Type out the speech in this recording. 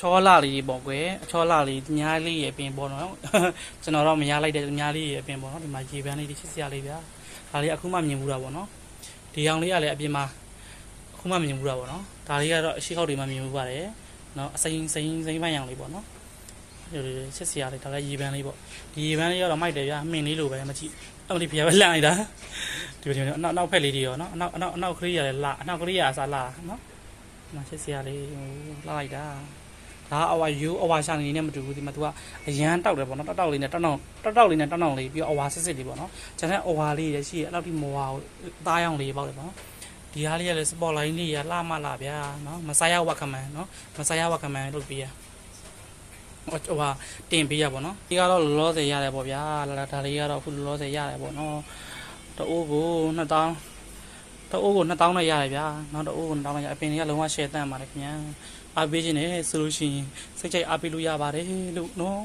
ချောလာလေးပေါ့ကွယ်အချောလာလေးညားလေးရဲ့အပင်ပေါ့နော်ကျွန်တော်တော့မရလိုက်တဲ့ညားလေးရဲ့အပင်ပေါ့နော်ဒီမှာရေပန်းလေးတွေချစ်စရာလေးဗျာဒါလေးအခုမှမြင်ဘူးတာပေါ့နော်ဒီအောင်လေးကလည်းအပြင်မှာအခုမှမြင်ဘူးတာပေါ့နော်ဒါလေးကတော့အရှိခောက်တွေမှမြင်ဘူးပါတယ်နော်အစိမ်းစိမ်းစိမ်းပန်းရောင်လေးပေါ့နော်ဒီလိုလေးချစ်စရာလေးဒါလည်းရေပန်းလေးပေါ့ဒီရေပန်းလေးကတော့မိုက်တယ်ဗျာမှင်လေးလိုပဲမကြည့်အမလေးဖျားပဲလှမ်းလိုက်တာဒီလိုဒီလိုအနောက်နောက်ဖက်လေးတွေရောနော်အနောက်အနောက်အနောက်ကလေးရတယ်လာအနောက်ကလေးရအစားလာနော်မချစ်စရာလေးဟိုလှလိုက်တာ ဒါအဝါယူအဝါရှာနေနေမတူဘူးဒီမှာ तू ကအရန်တောက်တယ်ပေါ့နော်တောက်တောက်လေးနဲ့တောက်တောက်တောက်တောက်လေးနဲ့တောက်တောက်လေးပြီးတော့အဝါစစ်စစ်လေးပေါ့နော်ကျန်တဲ့အဝါလေးရရှိရအဲ့လောက်ထိမောဝါကိုသားရောင်လေးပေါ့လေပေါ့နော်ဒီဟာလေးကလည်းစပေါ်လိုင်းလေးရလှမလာဗျာနော်မဆာယဝကမန်နော်မဆာယဝကမန်လုပ်ပြီးရဟိုဟိုဟာတင်ပေးရပေါ့နော်ဒီကတော့လောလောဆယ်ရတယ်ပေါ့ဗျာလာလာဒါလေးကတော့အခုလောလောဆယ်ရတယ်ပေါ့နော်တအိုးကို2000 တအိုးကို2000နဲ့ရတယ်ဗျာနော်တအိုးကို2000နဲ့ရအပင်တွေကလုံးဝ share တန်ပါတယ်ခင်ဗျာအားပေးခြင်းနဲ့ဆိုလို့ရှိရင်စိတ်ကြိုက်အားပေးလို့ရပါတယ်လို့နော်